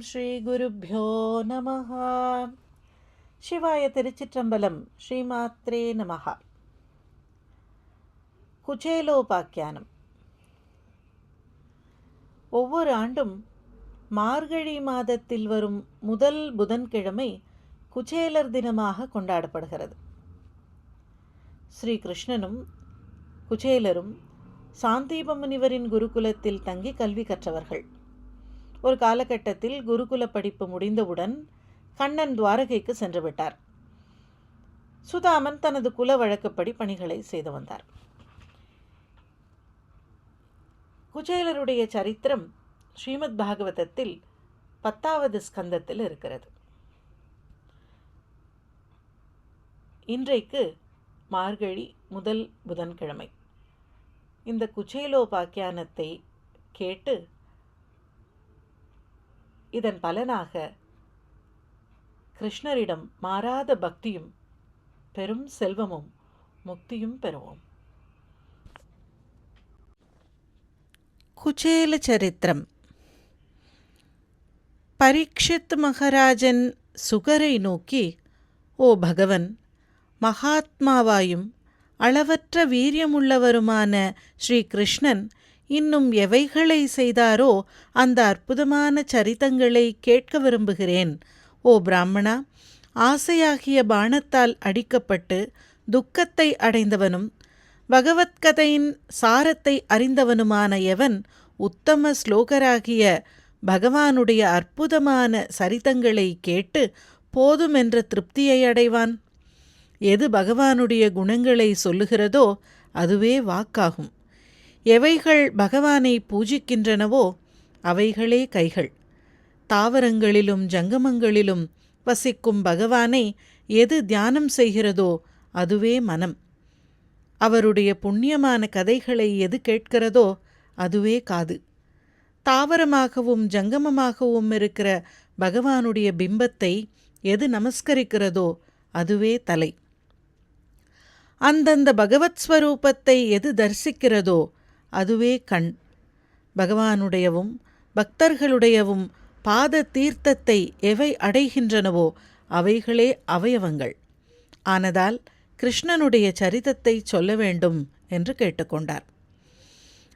ஸ்ரீ குருப்யோ நமஹ. சிவாய திருச்சிற்றம்பலம் ஸ்ரீமாத்ரே நமஹா. குச்சேலோபாக்கியானம். ஒவ்வொரு ஆண்டும் மார்கழி மாதத்தில் வரும் முதல் புதன்கிழமை குச்சேலர் தினமாக கொண்டாடப்படுகிறது. ஸ்ரீ கிருஷ்ணனும் குச்சேலரும் சாந்தீப முனிவரின் குருகுலத்தில் தங்கி கல்வி கற்றவர்கள். ஒரு காலகட்டத்தில் குருகுல படிப்பு முடிந்தவுடன் கண்ணன் துவாரகைக்கு சென்று விட்டார். சுதாமன் தனது குல வழக்கப்படி பணிகளை செய்து வந்தார். குச்சேலருடைய சரித்திரம் ஸ்ரீமத் பாகவதத்தில் பத்தாவது ஸ்கந்தத்தில் இருக்கிறது. இன்றைக்கு மார்கழி முதல் புதன்கிழமை. இந்த குச்சேலோபாக்கியானத்தை கேட்டு இதன் பலனாக கிருஷ்ணரிடம் மாறாத பக்தியும் பெரும் செல்வமும் முக்தியும் பெறுவோம். குச்சேல சரித்திரம். பரீட்சித் மகராஜன் சுகரை நோக்கி ஓ பகவன் மகாத்மாவாயும் அளவற்ற வீரியமுள்ளவருமான ஸ்ரீ கிருஷ்ணன் இன்னும் எவைகளை செய்தாரோ அந்த அற்புதமான சரிதங்களை கேட்க விரும்புகிறேன். ஓ பிராமணா ஆசையாகிய பானத்தால் அடிக்கப்பட்டு துக்கத்தை அடைந்தவனும் பகவத்கதையின் சாரத்தை அறிந்தவனுமான எவன் உத்தம ஸ்லோகராகிய பகவானுடைய அற்புதமான சரிதங்களை கேட்டு போதுமென்ற திருப்தியை அடைவான்? எது பகவானுடைய குணங்களை சொல்லுகிறதோ அதுவே வாக்காகும். எவைகள் பகவானை பூஜிக்கின்றனவோ அவைகளே கைகள். தாவரங்களிலும் ஜங்கமங்களிலும் வசிக்கும் பகவானை எது தியானம் செய்கிறதோ அதுவே மனம். அவருடைய புண்ணியமான கதைகளை எது கேட்கிறதோ அதுவே காது. தாவரமாகவும் ஜங்கமமாகவும் இருக்கிற பகவானுடைய பிம்பத்தை எது நமஸ்கரிக்கிறதோ அதுவே தலை. அந்தந்த பகவத் ஸ்வரூபத்தை எது தரிசிக்கிறதோ அதுவே கண். பகவானுடையவும் பக்தர்களுடையவும் பாத தீர்த்தத்தை எவை அடைகின்றனவோ அவைகளே அவயவங்கள். ஆனதால் கிருஷ்ணனுடைய சரிதத்தை சொல்ல வேண்டும் என்று கேட்டுக்கொண்டார்.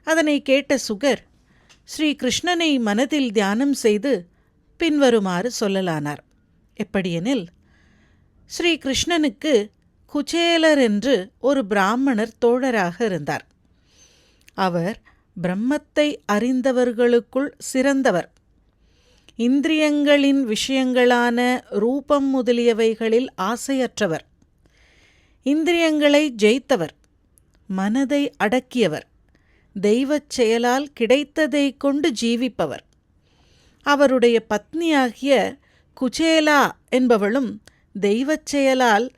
அதனை கேட்ட சுகர் ஸ்ரீ கிருஷ்ணனை மனதில் தியானம் செய்து பின்வருமாறு சொல்லலானார். எப்படியெனில் ஸ்ரீ கிருஷ்ணனுக்கு குச்சேலர் என்று ஒரு பிராமணர் தோழராக இருந்தார். அவர் பிரம்மத்தை அறிந்தவர்களுக்குள் சிறந்தவர். இந்திரியங்களின் விஷயங்களான ரூபம் முதலியவைகளில் ஆசையற்றவர். இந்திரியங்களை ஜெயித்தவர். மனதை அடக்கியவர். தெய்வச் செயலால் கிடைத்ததை கொண்டு ஜீவிப்பவர். அவருடைய பத்னியாகிய குச்சேலா என்பவளும் தெய்வச் செயலால்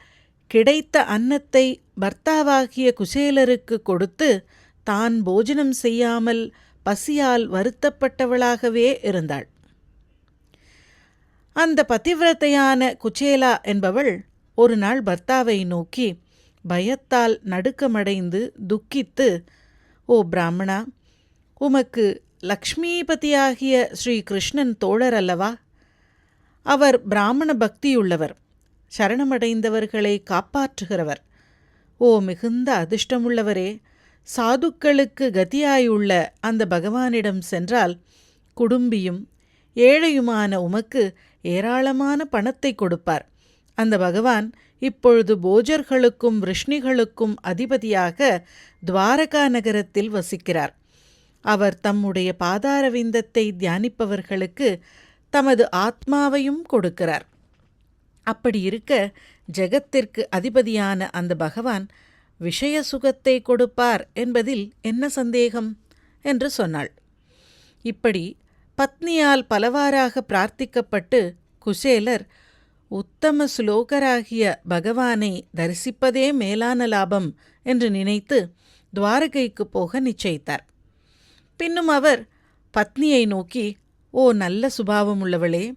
கிடைத்த அன்னத்தை பர்த்தாவாகிய குசேலருக்கு கொடுத்து தான் போஜனம் செய்யாமல் பசியால் வருத்தப்பட்டவளாகவே இருந்தாள். அந்த பதிவிரத்தையான குச்சேலா என்பவள் ஒரு நாள் பர்த்தாவை நோக்கி பயத்தால் நடுக்கமடைந்து துக்கித்து ஓ பிராமணா உமக்கு லக்ஷ்மிபதியாகிய ஸ்ரீ கிருஷ்ணன் தோழர் அல்லவா? அவர் பிராமண பக்தியுள்ளவர் சரணமடைந்தவர்களை காப்பாற்றுகிறவர். ஓ மிகுந்த அதிர்ஷ்டமுள்ளவரே சாதுக்களுக்கு கதியாயுள்ள அந்த பகவானிடம் சென்றால் குடும்பியும் ஏழையுமான உமக்கு ஏராளமான பணத்தை கொடுப்பார். அந்த பகவான் இப்பொழுது போஜர்களுக்கும் விஷ்ணிகளுக்கும் அதிபதியாக துவாரகா நகரத்தில் வசிக்கிறார். அவர் தம்முடைய பாதாரவிந்தத்தை தியானிப்பவர்களுக்கு தமது ஆத்மாவையும் கொடுக்கிறார். அப்படி இருக்க ஜெகத்திற்கு அதிபதியான அந்த பகவான் விஷய சுகத்தை கொடுப்பார் என்பதில் என்ன சந்தேகம்? என்று சொன்னாள். இப்படி பத்னியால் பலவாறாக பிரார்த்திக்கப்பட்டு குசேலர் உத்தம சுலோகராகிய பகவானை தரிசிப்பதே மேலான லாபம் என்று நினைத்து துவாரகைக்கு போக நிச்சயித்தார். பின்னும் அவர் பத்னியை நோக்கி ஓ நல்ல சுபாவமுள்ளவளே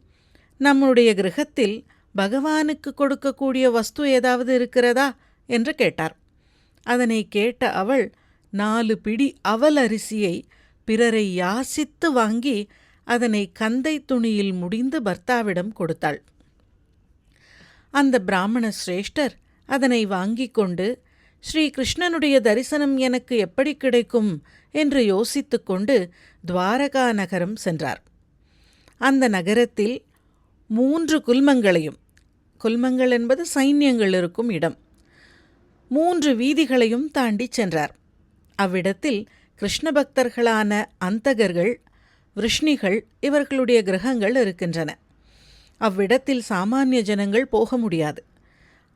நம்முடைய கிரகத்தில் பகவானுக்கு கொடுக்கக்கூடிய வஸ்து ஏதாவது இருக்கிறதா? என்று கேட்டார். அதனை கேட்ட அவள் நாலு பிடி அவல் அரிசியை பிறரை யாசித்து வாங்கி அதனை கந்தை துணியில் முடிந்து பர்த்தாவிடம் கொடுத்தாள். அந்த பிராமண சிரேஷ்டர் அதனை வாங்கிக் கொண்டு ஸ்ரீ கிருஷ்ணனுடைய தரிசனம் எனக்கு எப்படி கிடைக்கும் என்று யோசித்துக் கொண்டு துவாரகா நகரம் சென்றார். அந்த நகரத்தில் மூன்று குல்மங்களையும் குல்மங்கள் என்பது சைன்யங்கள் இருக்கும் இடம். மூன்று வீதிகளையும் தாண்டி சென்றார். அவ்விடத்தில் கிருஷ்ண பக்தர்களான அந்தகர்கள் விருஷ்ணிகள் இவர்களுடைய கிரகங்கள் இருக்கின்றன. அவ்விடத்தில் சாமானிய ஜனங்கள் போக முடியாது.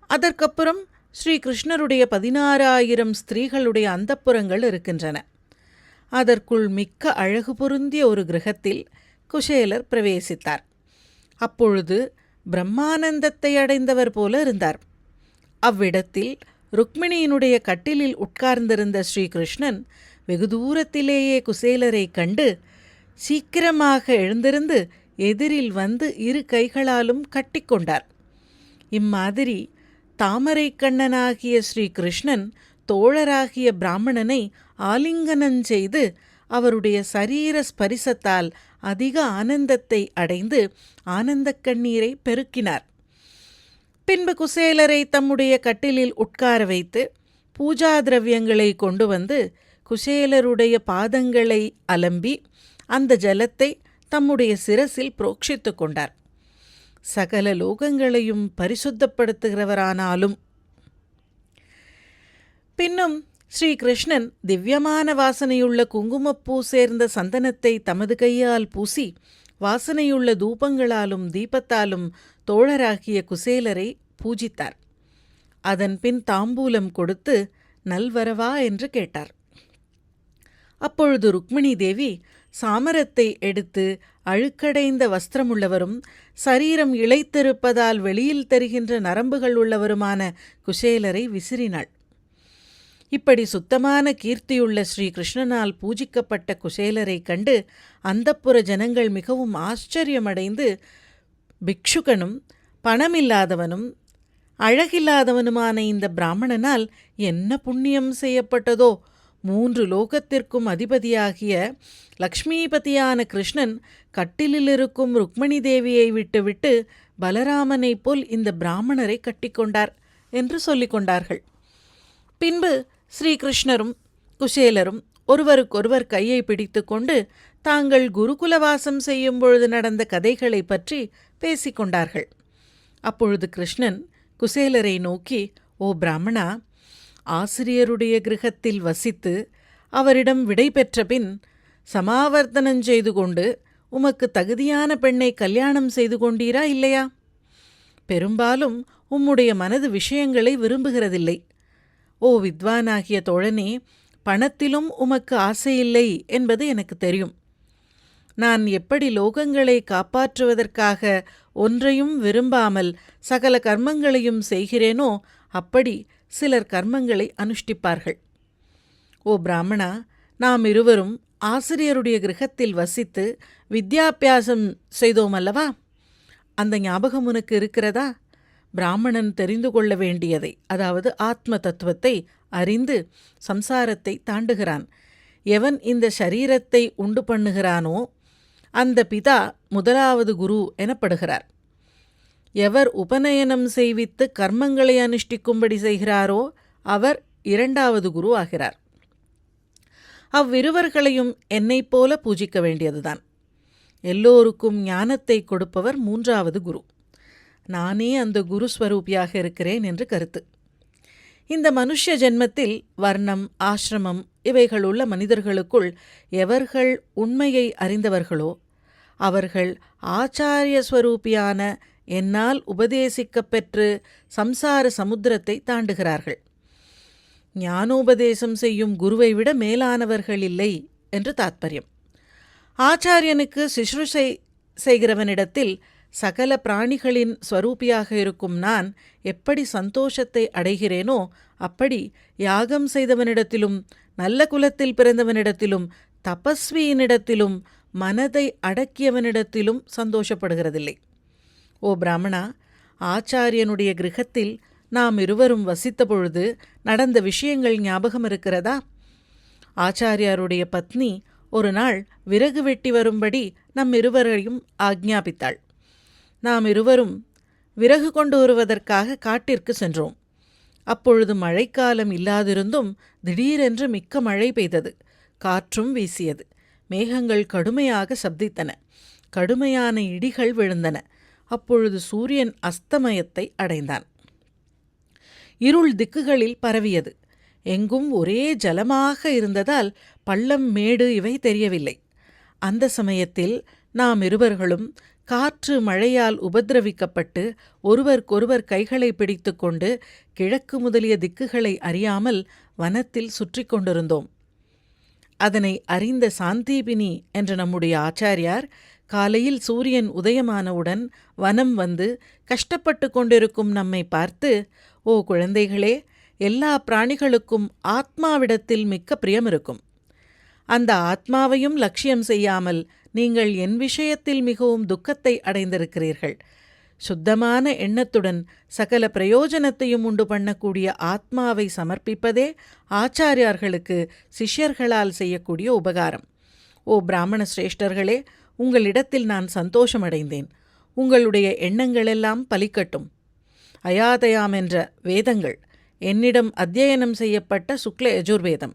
அதற்கப்புறம் ஸ்ரீ கிருஷ்ணருடைய பதினாறாயிரம் ஸ்திரீகளுடைய அந்தப்புறங்கள் இருக்கின்றன. அதற்குள் மிக்க அழகு பொருந்திய ஒரு கிரகத்தில் குஷேலர் பிரவேசித்தார். அப்பொழுது பிரம்மானந்தத்தை அடைந்தவர் போல இருந்தார். அவ்விடத்தில் ருக்மிணியினுடைய கட்டிலில் உட்கார்ந்திருந்த ஸ்ரீகிருஷ்ணன் வெகு தூரத்திலேயே குசேலரை கண்டு சீக்கிரமாக எழுந்திருந்து எதிரில் வந்து இரு கைகளாலும் கட்டிக்கொண்டார் இம்மாதிரி தாமரை கண்ணனாகிய ஸ்ரீகிருஷ்ணன் தோழராகிய பிராமணனை ஆலிங்கனஞ்செய்து அவருடைய சரீர ஸ்பரிசத்தால் அதிக ஆனந்தத்தை அடைந்து ஆனந்தக் கண்ணீரை பெருக்கினார். பின்பு குசேலரை தம்முடைய கட்டிலில் உட்கார வைத்து பூஜா திரவியங்களை கொண்டு வந்து குசேலருடைய பாதங்களை அலம்பி அந்த ஜலத்தை தம்முடைய சிரசில் புரோக்ஷித்து கொண்டார். சகல லோகங்களையும் பரிசுத்தப்படுத்துகிறவரானாலும். பின்னும் ஸ்ரீ கிருஷ்ணன் திவ்யமான வாசனையுள்ள குங்குமப்பூ சேர்ந்த சந்தனத்தை தமது கையால் பூசி வாசனையுள்ள தூபங்களாலும் தீபத்தாலும் தோழராகிய குசேலரை பூஜித்தார். அதன்பின் தாம்பூலம் கொடுத்து நல்வரவா என்று கேட்டார். அப்பொழுது ருக்மிணி தேவி சாமரத்தை எடுத்து அழுக்கடைந்த வஸ்திரமுள்ளவரும் சரீரம் இழைத்திருப்பதால் வெளியில் தெரிகின்ற நரம்புகள் உள்ளவருமான குசேலரை விசிறினாள். இப்படி சுத்தமான கீர்த்தியுள்ள ஸ்ரீ கிருஷ்ணனால் பூஜிக்கப்பட்ட குசேலரை கண்டு அந்தப்புற ஜனங்கள் மிகவும் ஆச்சரியமடைந்து பிக்ஷுகனும் பணமில்லாதவனும் அழகில்லாதவனுமான இந்த பிராமணனால் என்ன புண்ணியம் செய்யப்பட்டதோ? மூன்று லோகத்திற்கும் அதிபதியாகிய லக்ஷ்மிபதியான கிருஷ்ணன் கட்டிலிலிருக்கும் ருக்மணி தேவியை விட்டுவிட்டு பலராமனைப் போல் இந்த பிராமணரை கட்டிக்கொண்டார் என்று சொல்லிக் கொண்டார்கள் பின்பு ஸ்ரீகிருஷ்ணரும் குசேலரும் ஒருவருக்கொருவர் கையை பிடித்துக்கொண்டு தாங்கள் குருகுலவாசம் செய்யும் பொழுது நடந்த கதைகளை பற்றி பேசிக்கொண்டார்கள் அப்பொழுது கிருஷ்ணன் குசேலரை நோக்கி ஓ பிராமணா ஆசிரியருடைய கிரகத்தில் வசித்து அவரிடம் விடை பெற்ற பின் சமாவர்த்தனம் செய்து கொண்டு உமக்கு தகுதியான பெண்ணை கல்யாணம் செய்து கொண்டீரா இல்லையா? பெரும்பாலும் உம்முடைய மனது விஷயங்களை விரும்புகிறதில்லை. ஓ வித்வானாகிய தோழனே பணத்திலும் உமக்கு ஆசையில்லை என்பது எனக்கு தெரியும். நான் எப்படி லோகங்களை காப்பாற்றுவதற்காக ஒன்றையும் விரும்பாமல் சகல கர்மங்களையும் செய்கிறேனோ அப்படி சிலர் கர்மங்களை அனுஷ்டிப்பார்கள். ஓ பிராமணா நாம் இருவரும் ஆசிரியருடைய கிரகத்தில் வசித்து வித்யாபியாசம் செய்தோம் அல்லவா அந்த ஞாபகம் உனக்கு இருக்கிறதா? பிராமணன் தெரிந்து கொள்ள வேண்டியதை அதாவது ஆத்ம தத்துவத்தை அறிந்து சம்சாரத்தை தாண்டுகிறான். எவன் இந்த சரீரத்தை உண்டு பண்ணுகிறானோ அந்த பிதா முதலாவது குரு எனப்படுகிறார். எவர் உபநயனம் செய்வித்து கர்மங்களை அனுஷ்டிக்கும்படி செய்கிறாரோ அவர் இரண்டாவது குரு ஆகிறார். அவ்விருவர்களையும் என்னைப் போல பூஜிக்க வேண்டியதுதான். எல்லோருக்கும் ஞானத்தை கொடுப்பவர் மூன்றாவது குரு. நானே அந்த குருஸ்வரூபியாக இருக்கிறேன் என்று கருத்து. இந்த மனுஷ்ய ஜென்மத்தில் வர்ணம் ஆசிரமம் இவைகளுள்ள மனிதர்களுக்குள் எவர்கள் உண்மையை அறிந்தவர்களோ அவர்கள் ஆச்சாரிய ஸ்வரூபியான என்னால் உபதேசிக்கப் பெற்று சம்சார சமுத்திரத்தை தாண்டுகிறார்கள். ஞானோபதேசம் செய்யும் குருவை விட மேலானவர்கள் இல்லை என்று தாத்பரியம். ஆச்சாரியனுக்கு சிசுருஷை செய்கிறவனிடத்தில் சகல பிராணிகளின் ஸ்வரூபியாக இருக்கும் நான் எப்படி சந்தோஷத்தை அடைகிறேனோ அப்படி யாகம் செய்தவனிடத்திலும் நல்ல குலத்தில் பிறந்தவனிடத்திலும் தபஸ்வியினிடத்திலும் மனதை அடக்கியவனிடத்திலும் சந்தோஷப்படுகிறதில்லை. ஓ பிராமணா ஆச்சாரியனுடைய கிரகத்தில் நாம் இருவரும் வசித்த பொழுது நடந்த விஷயங்கள் ஞாபகம் இருக்கிறதா? ஆச்சாரியாருடைய பத்னி ஒரு நாள் விறகு வெட்டி வரும்படி நம் இருவரையும் ஆக்ஞாபித்தாள். நாம் இருவரும் விறகு கொண்டு வருவதற்காக காட்டிற்கு சென்றோம். அப்பொழுது மழைக்காலம் இல்லாதிருந்தும் திடீரென்று மிக்க மழை பெய்தது. காற்றும் வீசியது. மேகங்கள் கடுமையாக சப்தித்தன. கடுமையான இடிகள் விழுந்தன. அப்பொழுது சூரியன் அஸ்தமயத்தை அடைந்தான். இருள் திக்குகளில் பரவியது. எங்கும் ஒரே ஜலமாக இருந்ததால் பள்ளம் மேடு இவை தெரியவில்லை. அந்த சமயத்தில் நாம் இருவர்களும் காற்று மழையால் உபதிரவிக்கப்பட்டு ஒருவருக்கொருவர் கைகளை பிடித்துக்கொண்டு கிழக்கு முதலிய திக்குகளை அறியாமல் வனத்தில் சுற்றி கொண்டிருந்தோம். அதனை அறிந்த சாந்தீபினி என்ற நம்முடைய ஆச்சாரியார் காலையில் சூரியன் உதயமானவுடன் வனம் வந்து கஷ்டப்பட்டு கொண்டிருக்கும் நம்மை பார்த்து ஓ குழந்தைகளே எல்லா பிராணிகளுக்கும் ஆத்மாவிடத்தில் மிக்க பிரியம் இருக்கும் அந்த ஆத்மாவையும் லட்சியம் செய்யாமல் நீங்கள் என் விஷயத்தில் மிகவும் துக்கத்தை அடைந்திருக்கிறீர்கள். சுத்தமான எண்ணத்துடன் சகல பிரயோஜனத்தையும் உண்டு பண்ணக்கூடிய ஆத்மாவை சமர்ப்பிப்பதே ஆச்சாரியார்களுக்கு சிஷ்யர்களால் செய்யக்கூடிய உபகாரம். ஓ பிராமண சிரேஷ்டர்களே உங்களிடத்தில் நான் சந்தோஷமடைந்தேன். உங்களுடைய எண்ணங்களெல்லாம் பலிக்கட்டும். அயாதயாம் என்ற வேதங்கள் என்னிடம் அத்தியனம் செய்யப்பட்ட சுக்ல யஜுர்வேதம்.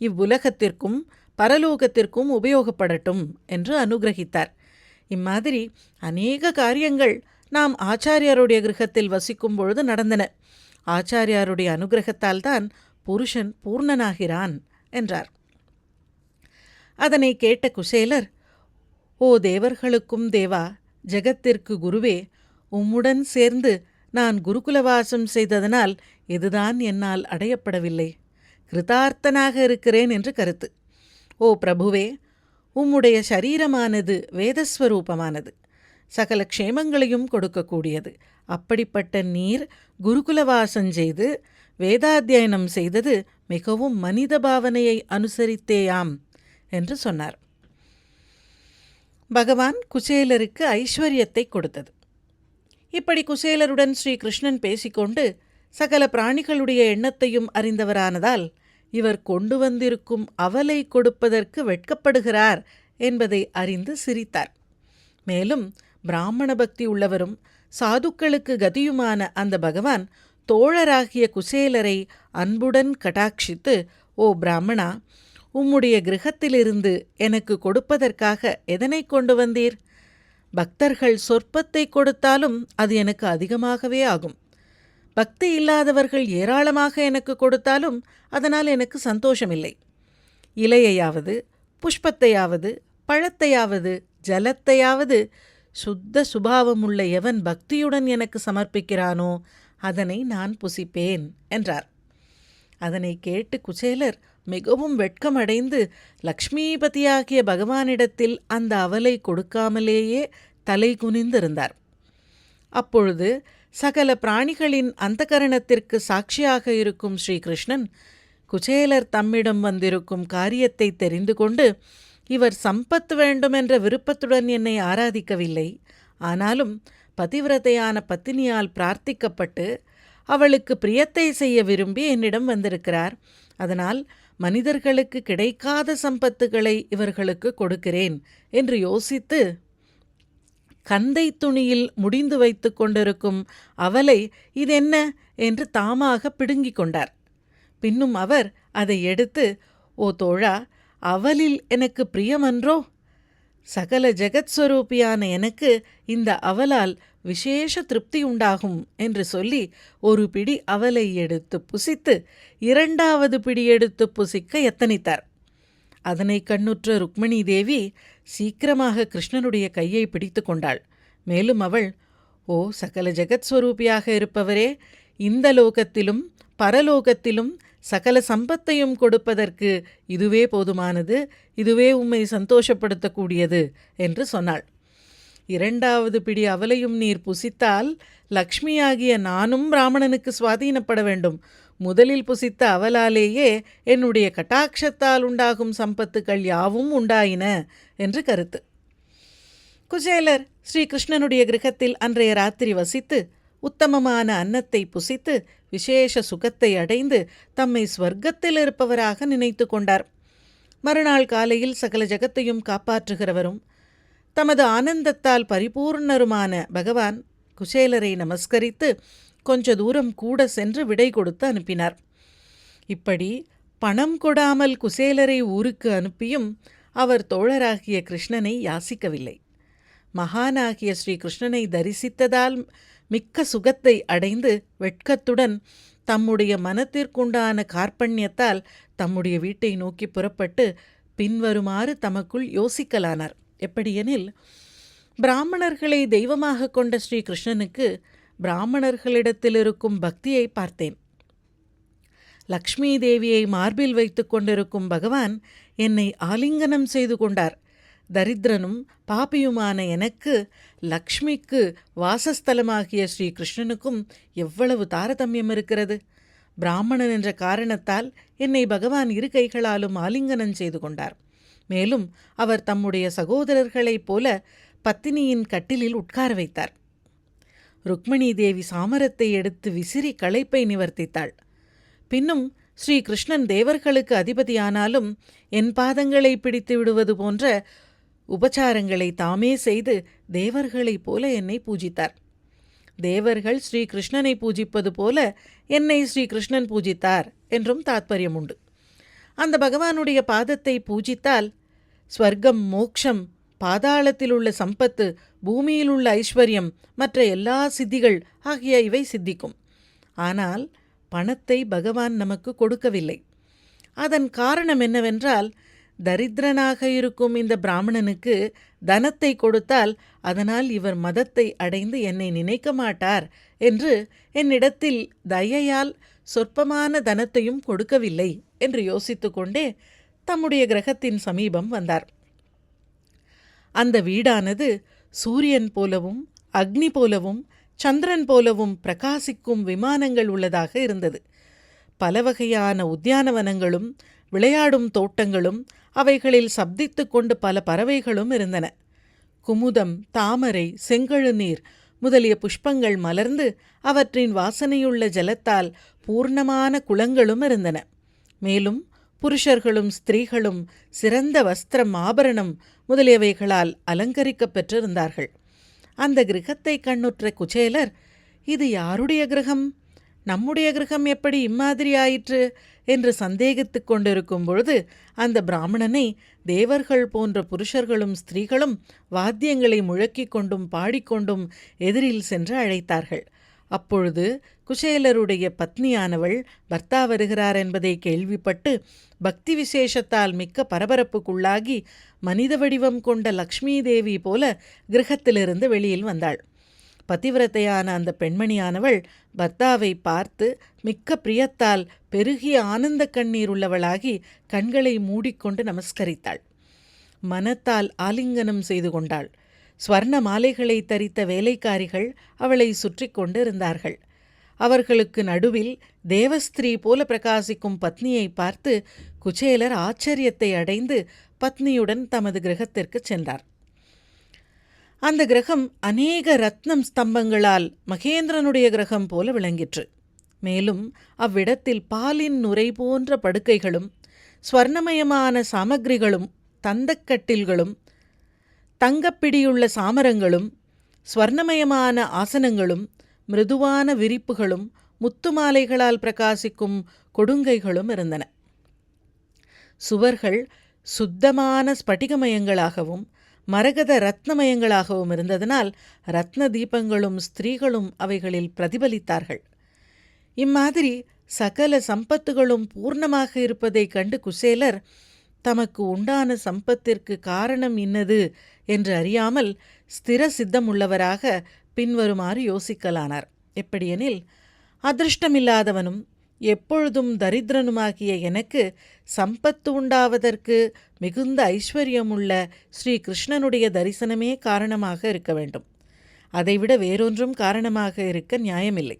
இவ்வுலகத்திற்கும் பரலோகத்திற்கும் உபயோகப்படட்டும் என்று அனுகிரகித்தார். இம்மாதிரி அநேக காரியங்கள் நாம் ஆச்சாரியாருடைய கிரகத்தில் வசிக்கும் பொழுது நடந்தன. ஆச்சாரியாருடைய அனுகிரகத்தால் தான் புருஷன் பூர்ணனாகிறான் என்றார். அதனை கேட்ட குசேலர் ஓ தேவர்களுக்கும் தேவா ஜெகத்திற்கு குருவே உம்முடன் சேர்ந்து நான் குருகுலவாசம் செய்ததனால் இதுதான் என்னால் அடையப்படவில்லை. கிருதார்த்தனாக இருக்கிறேன் என்று கருத்து. ஓ பிரபுவே உம்முடைய சரீரமானது வேதஸ்வரூபமானது. சகல க்ஷேமங்களையும் கொடுக்கக்கூடியது. அப்படிப்பட்ட நீர் குருகுலவாசம் செய்து வேதாத்தியனம் செய்தது மிகவும் மனித பாவனையை அனுசரித்தேயாம் என்று சொன்னார். பகவான் குசேலருக்கு ஐஸ்வர்யத்தை கொடுத்தது. இப்படி குசேலருடன் ஸ்ரீ கிருஷ்ணன் பேசிக்கொண்டு சகல பிராணிகளுடைய எண்ணத்தையும் அறிந்தவரானதால் இவர் கொண்டு வந்திருக்கும் அவலை கொடுப்பதற்கு வெட்கப்படுகிறார் என்பதை அறிந்து சிரித்தார். மேலும் பிராமண பக்தி உள்ளவரும் சாதுக்களுக்கு கதியுமான அந்த பகவான் தோழராகிய குசேலரை அன்புடன் கடாட்சித்து ஓ பிராமணா உம்முடைய கிரகத்திலிருந்து எனக்கு கொடுப்பதற்காக எதனை கொண்டு வந்தீர்? பக்தர்கள் சொற்பத்தை கொடுத்தாலும் அது எனக்கு அதிகமாகவே ஆகும். பக்தி இல்லாதவர்கள் ஏராளமாக எனக்கு கொடுத்தாலும் அதனால் எனக்கு சந்தோஷமில்லை. இலையையாவது புஷ்பத்தையாவது பழத்தையாவது ஜலத்தையாவது சுத்த சுபாவமுள்ள எவன் பக்தியுடன் எனக்கு சமர்ப்பிக்கிறானோ அதனை நான் புசிப்பேன் என்றார். அதனை கேட்டு குசேலர் மிகவும் வெட்கமடைந்து லக்ஷ்மிபதியாகிய பகவானிடத்தில் அந்த அவலை கொடுக்காமலேயே தலை குனிந்திருந்தார். அப்பொழுது சகல பிராணிகளின் அந்தகரணத்திற்கு சாட்சியாக இருக்கும் ஸ்ரீகிருஷ்ணன் குச்சேலர் தம்மிடம் வந்திருக்கும் காரியத்தை தெரிந்து கொண்டு இவர் சம்பத்து வேண்டுமென்ற விருப்பத்துடன் என்னை ஆராதிக்கவில்லை. ஆனாலும் பதிவிரதையான பத்தினியால் பிரார்த்திக்கப்பட்டு அவளுக்கு பிரியத்தை செய்ய விரும்பி என்னிடம் வந்திருக்கிறார். அதனால் மனிதர்களுக்கு கிடைக்காத சம்பத்துகளை இவர்களுக்கு கொடுக்கிறேன் என்று யோசித்து கந்தை துணியில் முடிந்து வைத்து கொண்டிருக்கும் அவலை இதென்ன? என்று தாமாக பிடுங்கிக் கொண்டார். பின்னும் அவர் அதை எடுத்து ஓ தோழா அவலில் எனக்கு பிரியமன்றோ? சகல ஜெகத்ஸ்வரூபியான எனக்கு இந்த அவலால் விசேஷ திருப்தி உண்டாகும் என்று சொல்லி ஒரு பிடி அவலை எடுத்து புசித்து இரண்டாவது பிடி எடுத்து புசிக்க எத்தனித்தார் அதனை கண்ணுற்ற ருக்மிணி தேவி சீக்கிரமாக கிருஷ்ணனுடைய கையை பிடித்து கொண்டாள். மேலும் அவள் ஓ சகல ஜெகத்ஸ்வரூபியாக இருப்பவரே இந்த லோகத்திலும் பரலோகத்திலும் சகல சம்பத்தையும் கொடுப்பதற்கு இதுவே போதுமானது இதுவே உம்மை சந்தோஷப்படுத்தக்கூடியது என்று சொன்னாள். இரண்டாவது பிடி அவலையும் நீர் புசித்தால் லக்ஷ்மியாகிய நானும் பிராமணனுக்கு சுவாதீனப்பட வேண்டும். முதலில் புசித்த அவலாலேயே என்னுடைய கட்டாட்சத்தால் உண்டாகும் சம்பத்துக்கள் யாவும் உண்டாயின என்று கருத்து. குசேலர் ஸ்ரீகிருஷ்ணனுடைய கிரகத்தில் அன்றைய ராத்திரி வசித்து உத்தமமான அன்னத்தை புசித்து விசேஷ சுகத்தை அடைந்து தம்மை ஸ்வர்க்கத்தில் இருப்பவராக நினைத்து கொண்டார். மறுநாள் காலையில் சகல ஜகத்தையும் காப்பாற்றுகிறவரும் தமது ஆனந்தத்தால் பரிபூர்ணருமான பகவான் குசேலரை நமஸ்கரித்து கொஞ்ச தூரம் கூட சென்று விடை கொடுத்து அனுப்பினார். இப்படி பணம் கொடாமல் குசேலரை ஊருக்கு அனுப்பியும் அவர் தோழராகிய கிருஷ்ணனை யாசிக்கவில்லை. மகானாகிய ஸ்ரீ கிருஷ்ணனை தரிசித்ததால் மிக்க சுகத்தை அடைந்து வெட்கத்துடன் தம்முடைய மனத்திற்குண்டான கார்ப்பண்யத்தால் தம்முடைய வீட்டை நோக்கி புறப்பட்டு பின்வருமாறு தமக்குள் யோசிக்கலானார். எப்படியெனில் பிராமணர்களை தெய்வமாக கொண்ட ஸ்ரீ கிருஷ்ணனுக்கு பிராமணர்களிடத்தில் இருக்கும் பக்தியை பார்த்தேன். லக்ஷ்மி தேவியை மார்பில் வைத்து கொண்டிருக்கும் பகவான் என்னை ஆலிங்கனம் செய்து கொண்டார். தரித்திரனும் பாப்பியுமான எனக்கு லக்ஷ்மிக்கு வாசஸ்தலமாகிய ஸ்ரீ கிருஷ்ணனுக்கும் எவ்வளவு தாரதமியம் இருக்கிறது. பிராமணன் என்ற காரணத்தால் என்னை பகவான் இரு கைகளாலும் ஆலிங்கனம் செய்து கொண்டார். மேலும் அவர் தம்முடைய சகோதரர்களைப் போல பத்தினியின் கட்டிலில் உட்கார வைத்தார். ருக்மிணி தேவி சாமரத்தை எடுத்து விசிறி களைப்பை நிவர்த்தித்தாள். பின்னும் ஸ்ரீ கிருஷ்ணன் தேவர்களுக்கு அதிபதியானாலும் என் பாதங்களை பிடித்து விடுவது போன்ற உபச்சாரங்களை தாமே செய்து தேவர்களைப் போல என்னை பூஜித்தார். தேவர்கள் ஸ்ரீ கிருஷ்ணனை பூஜிப்பது போல என்னை ஸ்ரீ கிருஷ்ணன் பூஜித்தார் என்றும் தாத்பரியம் உண்டு அந்த பகவானுடைய பாதத்தை பூஜித்தால் ஸ்வர்க்கம் மோக்ஷம் பாதாளத்தில் உள்ள சம்பத்து பூமியில் உள்ள ஐஸ்வர்யம் மற்ற எல்லா சித்திகள் ஆகிய இவை சித்திக்கும். ஆனால் பணத்தை பகவான் நமக்கு கொடுக்கவில்லை. அதன் காரணம் என்னவென்றால் தரித்திரனாக இருக்கும் இந்த பிராமணனுக்கு தனத்தை கொடுத்தால் அதனால் இவர் மதத்தை அடைந்து என்னை நினைக்க மாட்டார் என்று என்னிடத்தில் தயையால் சொற்பமான தனத்தையும் கொடுக்கவில்லை என்று யோசித்துக்கொண்டே தம்முடைய கிரகத்தின் சமீபம் வந்தார். அந்த வீடானது சூரியன் போலவும் அக்னி போலவும் சந்திரன் போலவும் பிரகாசிக்கும் விமானங்கள் உள்ளதாக இருந்தது. பல வகையான உத்தியானவனங்களும் விளையாடும் தோட்டங்களும் அவைகளில் சப்தித்து கொண்டு பல பறவைகளும் இருந்தன. குமுதம் தாமரை செங்கழுநீர் முதலிய புஷ்பங்கள் மலர்ந்து அவற்றின் வாசனையுள்ள ஜலத்தால் பூர்ணமான குளங்களும் இருந்தன. மேலும் புருஷர்களும் ஸ்திரீகளும் சிறந்த வஸ்திரம் ஆபரணம் முதலியவைகளால் அலங்கரிக்கப் பெற்றிருந்தார்கள். அந்த கிரகத்தை கண்ணுற்ற குச்சேலர் இது யாருடைய கிரகம்? நம்முடைய கிரகம் எப்படி இம்மாதிரி ஆயிற்று? என்று சந்தேகித்துக் கொண்டிருக்கும் பொழுது அந்த பிராமணனை தேவர்கள் போன்ற புருஷர்களும் ஸ்திரீகளும் வாத்தியங்களை முழக்கிக் கொண்டும் பாடிக்கொண்டும் எதிரில் சென்று அழைத்தார்கள். அப்பொழுது குசேலருடைய பத்னியானவள் பர்த்தா வருகிறார் என்பதை கேள்விப்பட்டு பக்தி விசேஷத்தால் மிக்க பரபரப்புக்குள்ளாகி மனித வடிவம் கொண்ட லக்ஷ்மி தேவி போல கிரகத்திலிருந்து வெளியில் வந்தாள். பதிவிரத்தையான அந்த பெண்மணியானவள் பர்த்தாவை பார்த்து மிக்க பிரியத்தால் பெருகிய ஆனந்த கண்ணீர் உள்ளவளாகி கண்களை மூடிக்கொண்டு நமஸ்கரித்தாள். மனத்தால் ஆலிங்கனம் செய்து கொண்டாள். ஸ்வர்ண மாலைகளை தரித்த வேலைக்காரிகள் அவளை சுற்றி கொண்டிருந்தார்கள். அவர்களுக்கு நடுவில் தேவஸ்திரீ போல பிரகாசிக்கும் பத்னியை பார்த்து குச்சேலர் ஆச்சரியத்தை அடைந்து பத்னியுடன் தமது கிரகத்திற்கு சென்றார். அந்த கிரகம் அநேக ரத்னம் ஸ்தம்பங்களால் மகேந்திரனுடைய கிரகம் போல விளங்கிற்று. மேலும் அவ்விடத்தில் பாலின் நுரை போன்ற படுக்கைகளும் ஸ்வர்ணமயமான சாமக்ரிகளும் தந்தக்கட்டில்களும் தங்கப்பிடியுள்ள சாமரங்களும் ஸ்வர்ணமயமான ஆசனங்களும் மிருதுவான விரிப்புகளும் முத்துமாலைகளால் பிரகாசிக்கும் கொடுங்கைகளும் இருந்தன. சுவர்கள் சுத்தமான ஸ்பட்டிகமயங்களாகவும் மரகத ரத்னமயங்களாகவும் இருந்ததனால் ரத்ன தீபங்களும் ஸ்திரீகளும் அவைகளில் பிரதிபலித்தார்கள். இம்மாதிரி சகல சம்பத்துகளும் பூர்ணமாக இருப்பதைக் கண்டு குசேலர் தமக்கு உண்டான சம்பத்திற்கு காரணம் இன்னது என்று அறியாமல் ஸ்திர சித்தமுள்ளவராக பின்வருமாறு யோசிக்கலானார். எப்படியெனில் அதிர்ஷ்டமில்லாதவனும் எப்பொழுதும் தரித்திரனுமாகிய எனக்கு சம்பத்து உண்டாவதற்கு மிகுந்த ஐஸ்வர்யமுள்ள ஸ்ரீ கிருஷ்ணனுடைய தரிசனமே காரணமாக இருக்க வேண்டும். அதைவிட வேறொன்றும் காரணமாக இருக்க நியாயமில்லை.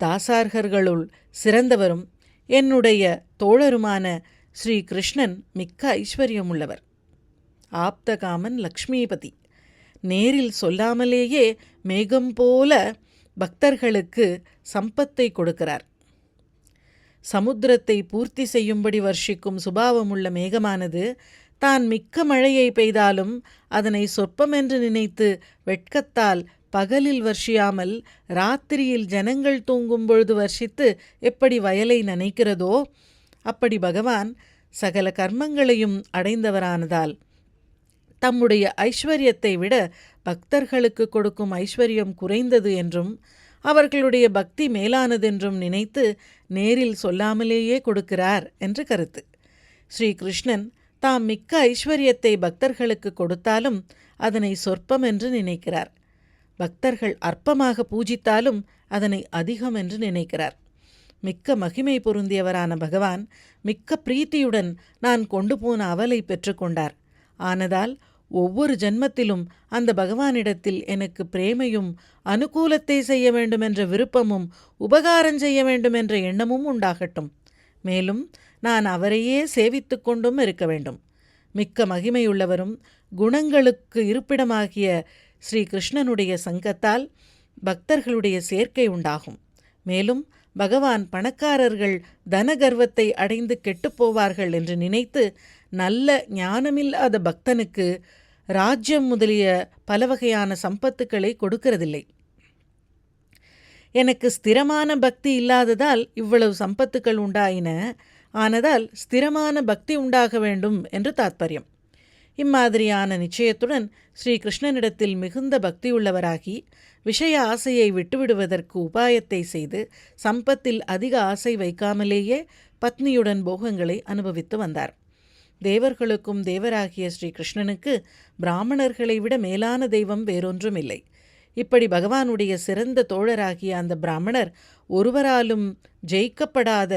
தாசார்கர்களுள் சிறந்தவரும் என்னுடைய தோழருமான ஸ்ரீ கிருஷ்ணன் மிக்க ஐஸ்வர்யமுள்ளவர். ஆப்தகாமன் லக்ஷ்மிபதி. நேரில் சொல்லாமலேயே மேகம் போல பக்தர்களுக்கு சம்பத்தை கொடுக்கிறார். சமுத்திரத்தை பூர்த்தி செய்யும்படி வர்ஷிக்கும் சுபாவமுள்ள மேகமானது தான் மிக்க மழையை பெய்தாலும் அதனை சொற்பமென்று நினைத்து வெட்கத்தால் பகலில் வர்ஷியாமல் ராத்திரியில் ஜனங்கள் தூங்கும் பொழுது வர்ஷித்து எப்படி வயலை நனைக்கிறதோ அப்படி பகவான் சகல கர்மங்களையும் அடைந்தவரானதால் தம்முடைய ஐஸ்வர்யத்தை விட பக்தர்களுக்கு கொடுக்கும் ஐஸ்வர்யம் குறைந்தது என்றும் அவர்களுடைய பக்தி மேலானதென்றும் நினைத்து நேரில் சொல்லாமலேயே கொடுக்கிறார் என்று கருத்து. ஸ்ரீகிருஷ்ணன் தாம் மிக்க ஐஸ்வர்யத்தை பக்தர்களுக்கு கொடுத்தாலும் அதனை சொற்பம் என்று நினைக்கிறார். பக்தர்கள் அற்பமாக பூஜித்தாலும் அதனை அதிகம் என்று நினைக்கிறார். மிக்க மகிமை பொருந்தியவரான பகவான் மிக்க பிரீத்தியுடன் நான் கொண்டு போன அவலை பெற்றுக்கொண்டார். ஆனதால் ஒவ்வொரு ஜன்மத்திலும் அந்த பகவானிடத்தில் எனக்கு பிரேமையும் அனுகூலத்தை செய்ய வேண்டுமென்ற விருப்பமும் உபகாரம் செய்ய வேண்டுமென்ற எண்ணமும் உண்டாகட்டும். மேலும் நான் அவரையே சேவித்து கொண்டும் இருக்க வேண்டும். மிக்க மகிமையுள்ளவரும் குணங்களுக்கு இருப்பிடமாகிய ஸ்ரீ கிருஷ்ணனுடைய சங்கத்தால் பக்தர்களுடைய சேர்க்கை உண்டாகும். மேலும் பகவான் பணக்காரர்கள் தனகர்வத்தை அடைந்து கெட்டுப்போவார்கள் என்று நினைத்து நல்ல ஞானமில்லாத பக்தனுக்கு ராஜ்யம் முதலிய பல வகையான சம்பத்துக்களை கொடுக்கிறதில்லை. எனக்கு ஸ்திரமான பக்தி இல்லாததால் இவ்வளவு சம்பத்துக்கள் உண்டாயின ஆனதால் ஸ்திரமான பக்தி உண்டாக வேண்டும் என்று தாத்பரியம். இம்மாதிரியான நிச்சயத்துடன் ஸ்ரீ கிருஷ்ணனிடத்தில் மிகுந்த பக்தியுள்ளவராகி விஷய ஆசையை விட்டுவிடுவதற்கு உபாயத்தை செய்து சம்பத்தில் அதிக ஆசை வைக்காமலேயே பத்னியுடன் போகங்களை அனுபவித்து வந்தார். தேவர்களுக்கும் தேவராகிய ஸ்ரீ கிருஷ்ணனுக்கு பிராமணர்களை விட மேலான தெய்வம் வேறொன்றும் இல்லை இப்படி பகவானுடைய சிறந்த தோழராகிய அந்த பிராமணர் ஒருவராலும் ஜெயிக்கப்படாத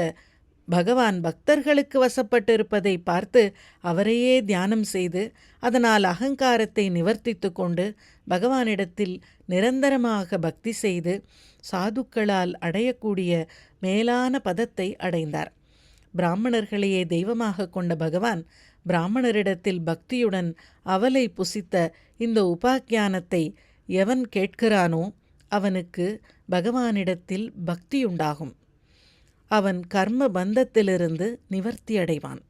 பகவான் பக்தர்களுக்கு வசப்பட்டிருப்பதை பார்த்து அவரையே தியானம் செய்து அதனால் அகங்காரத்தை நிவர்த்தித்து கொண்டு பகவானிடத்தில் நிரந்தரமாக பக்தி செய்து சாதுக்களால் அடையக்கூடிய மேலான பதத்தை அடைந்தார். பிராமணர்களையே தெய்வமாக கொண்ட பகவான் பிராமணரிடத்தில் பக்தியுடன் அவலை புசித்த இந்த உபாக்கியானத்தை எவன் கேட்கிறானோ அவனுக்கு பகவானிடத்தில் பக்தியுண்டாகும். அவன் கர்ம பந்தத்திலிருந்து நிவர்த்தி அடைவான்